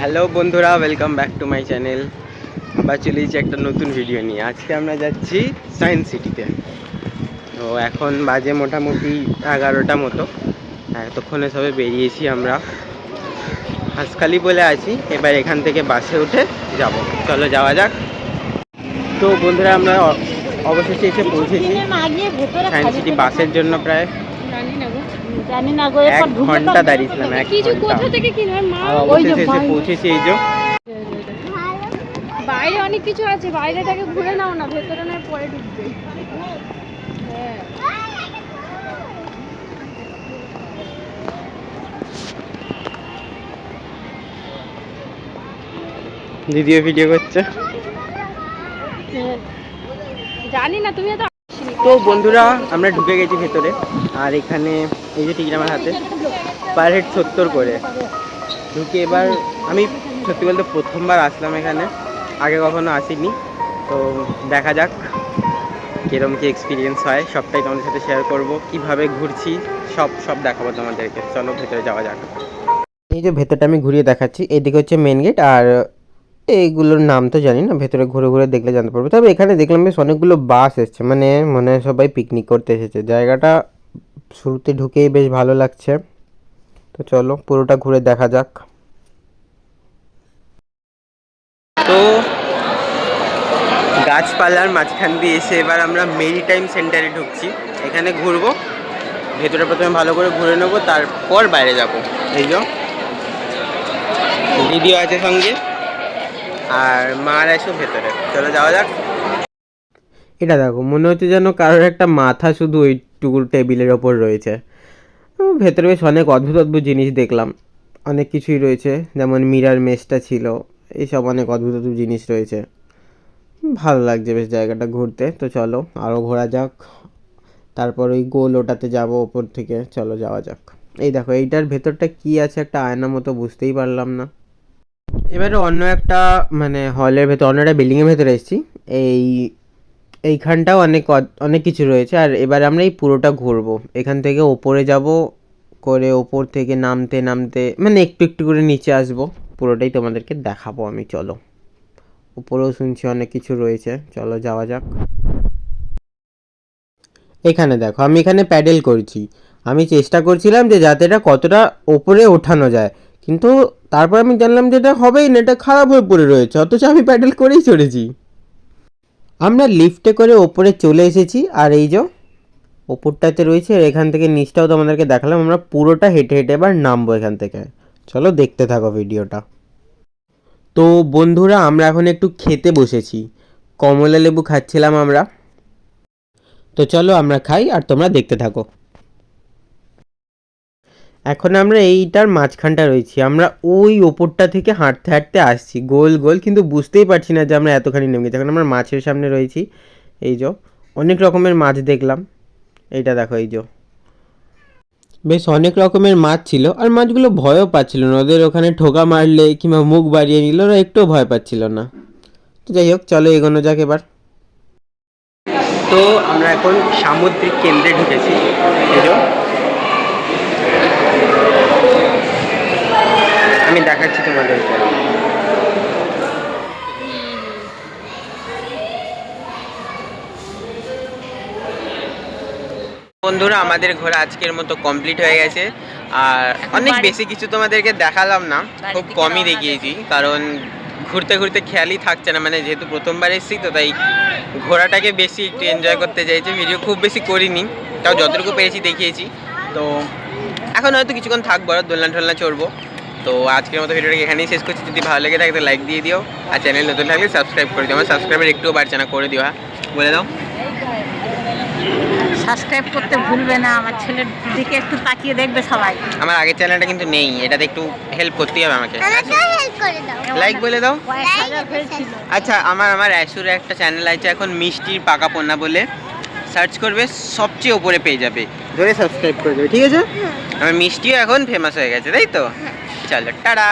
Hello বন্ধুরা welcome back to my channel আবার চলে এসেছি একটা নতুন ভিডিও নিয়ে। আজকে আমরা যাচ্ছি সায়েন্স সিটিতে তো এখন বাজে মোটামুটি এগারোটা মতো। এতক্ষণে সবে বেরিয়েছি আমরা। হাঁসখালি বলে আছি, এবার এখান থেকে বাসে উঠে যাব। চলো যাওয়া যাক। তো বন্ধুরা, আমরা অবশেষে এসে পৌঁছেছি। সায়েন্স সিটি বাসের জন্য প্রায় জানি না গো এক ঘণ্টা দাঁড়িয়েছিলাম এক কিছু ঘণ্টা কোথা থেকে কি মা ওই যে। পৌঁছেছি এই যে বাইরে অনেক কিছু আছে বাইরেটাকে ঘুরে নাও না ভেতরে নয় পরে ঢুকবে হ্যাঁ দিদিও ভিডিও করছে হ্যাঁ। জানি না তুমি তো আসিনি। তো বন্ধুরা, আমরা ঢুকে গেছি ভেতরে। আর এখানে এই যে টিকিট আমার হাতে পার হেড সত্তর করে। ঢুকে এবার আমি সত্যি বলতে প্রথমবার আসলাম এখানে, আগে কখনো আসিনি। তো দেখা যাক কীরকম কী এক্সপিরিয়েন্স হয়। সবটাই তোমাদের সাথে শেয়ার করব। কীভাবে ঘুরছি, সব সব দেখাবো তোমাদেরকে। চলো ভেতরে যাওয়া যাক। এই যে ভেতরটা আমি ঘুরিয়ে দেখাচ্ছি এইদিকে হচ্ছে মেন গেট আর এইগুলোর নাম তো জানি না, ভেতরে ঘুরে ঘুরে দেখলে জানতে পারবে। তবে এখানে দেখলাম বেশ অনেকগুলো বাস এসছে মানে মনে হয় সবাই পিকনিক করতে এসেছে। জায়গাটা শুরুতে ঢুকেই বেশ ভালো লাগছে। তো চলো, পুরোটা ঘুরে দেখা যাক। তো গাছপালার মাঝখান দিয়ে এসে এবার আমরা মেরি টাইম সেন্টারে ঢুকছি। এখানে ঘুরবো, ভেতরে প্রথমে ভালো করে ঘুরে নেব, তারপর বাইরে যাব। এই যে, দিদিও আছে সঙ্গে। আর মার এসো ভেতরে। চলো যাওয়া যাক। এটা দেখো, মনে হচ্ছে যেন কারোর একটা মাথা শুধু ওইটুকু টেবিলের ওপর রয়েছে। ভেতরে বেশ অনেক অদ্ভুত অদ্ভুত জিনিস দেখলাম। অনেক কিছুই রয়েছে, যেমন মিরার মেসটা ছিল এইসব অনেক অদ্ভুত অদ্ভুত জিনিস রয়েছে। ভালো লাগছে বেশ জায়গাটা ঘুরতে, তো চলো আরও ঘোরা যাক। তারপর ওই গোল ওটাতে যাব ওপর থেকে, চলো যাওয়া যাক। এই দেখো, এইটার ভেতরটা কি আছে একটা আয়না মতো বুঝতেই পারলাম না। এবারে অন্য একটা মানে হলের ভেতর, অন্য একটা বিল্ডিংয়ের ভেতরে এসেছি। এই, এইখানটাও অনেক অনেক কিছু রয়েছে। আর এবার আমরা এই পুরোটা ঘুরবো। এখান থেকে ওপরে যাব, করে ওপর থেকে নামতে নামতে মানে একটু একটু করে নিচে আসব। পুরোটাই তোমাদেরকে দেখাবো আমি, চলো। উপরেও শুনছি অনেক কিছু রয়েছে। চলো যাওয়া যাক। এখানে দেখো, আমি এখানে প্যাডেল করছি। আমি চেষ্টা করছিলাম যে যাতে এটা কতটা ওপরে ওঠানো যায়। কিন্তু তারপর আমি জানলাম যে এটা হবেই না, এটা খারাপ হয়ে পড়ে রয়েছে, অথচ আমি প্যাডেল করেই চড়েছি। আমরা লিফটে করে ওপরে চলে এসেছি, আর এই যে ওপরটাতে রয়েছে, আর এখান থেকে নিচটাও তোমাদেরকে দেখালাম, আমরা পুরোটা হেঁটে হেঁটে এবার নামবো এখান থেকে। চলো দেখতে থাকো ভিডিওটা। তো বন্ধুরা, আমরা এখন একটু খেতে বসেছি। কমলা লেবু খাচ্ছিলাম আমরা। তো চলো আমরা খাই, আর তোমরা দেখতে থাকো। এখন আমরা এইটার মাঝখানটা রয়েছি। আমরা ওই ওপরটা থেকে হাঁটতে হাঁটতে আসছি। গোল গোল, কিন্তু বুঝতেই পারছি না যে আমরা এতখানি নেমে গেছি। এখন আমরা মাছের সামনে রয়েছি। এই যে, অনেক রকমের মাছ দেখলাম। এইটা দেখো, এই যে। বেশ অনেক রকমের মাছ ছিল। আর মাছগুলো ভয়ও পাচ্ছিল না। ওদের ওখানে ঠোকা মারলে কিংবা মুখ বাড়িয়ে নিলে ওরা একটুও ভয় পাচ্ছিল না। তো যাই হোক, চলো এগোনো যাক এবার। তো আমরা এখন সামুদ্রিক কেন্দ্রে ঢুকেছি। এই আমি দেখাচ্ছি তোমাদেরকে। বন্ধুরা আমাদের ঘোরা আজকের মতো কমপ্লিট হয়ে গেছে। আর অনেক বেশি কিছু তোমাদেরকে দেখালাম না খুব কমই দেখিয়েছি কারণ ঘুরতে ঘুরতে খেয়ালই থাকছে না মানে যেহেতু প্রথমবার এসেছি তো তাই ঘোরাটাকে বেশি একটু এনজয় করতে চাইছি। ভিডিও খুব বেশি করিনি তাও যতটুকু পেরেছি দেখিয়েছি। তো এখন হয়তো কিছুক্ষণ থাকব আর দোলনা টোলনা চড়বো। তো আজকের মতো ভিডিওটাকে এখানেই শেষ করছি। যদি ভালো লেগে থাকে তো লাইক দিয়ে দিও। আর চ্যানেল নতুন থাকলে সাবস্ক্রাইব করে দিও। আমার সাবস্ক্রাইবার একটুও বাড়ছে না করে দিও হ্যাঁ? বলে দাও। সাবস্ক্রাইব করতে ভুলবে না আমার ছেলের দিকে একটু তাকিয়ে দেখবে সবাই। আমার আগের চ্যানেলটা কিন্তু নেই এটাতে একটু হেল্প করতেই হবে আমাকে লাইক বলে দাও। আচ্ছা আমার আমার অ্যাসুরে একটা চ্যানেল আছে এখন মিষ্টির পাকা পণ্যা বলে। সার্চ করবে সবচেয়ে ওপরে পেয়ে যাবে। ধরে সাবস্ক্রাইব করে দেবে ঠিক আছে? আমার মিষ্টিও এখন ফেমাস হয়ে গেছে তাই তো? চলো টাটা।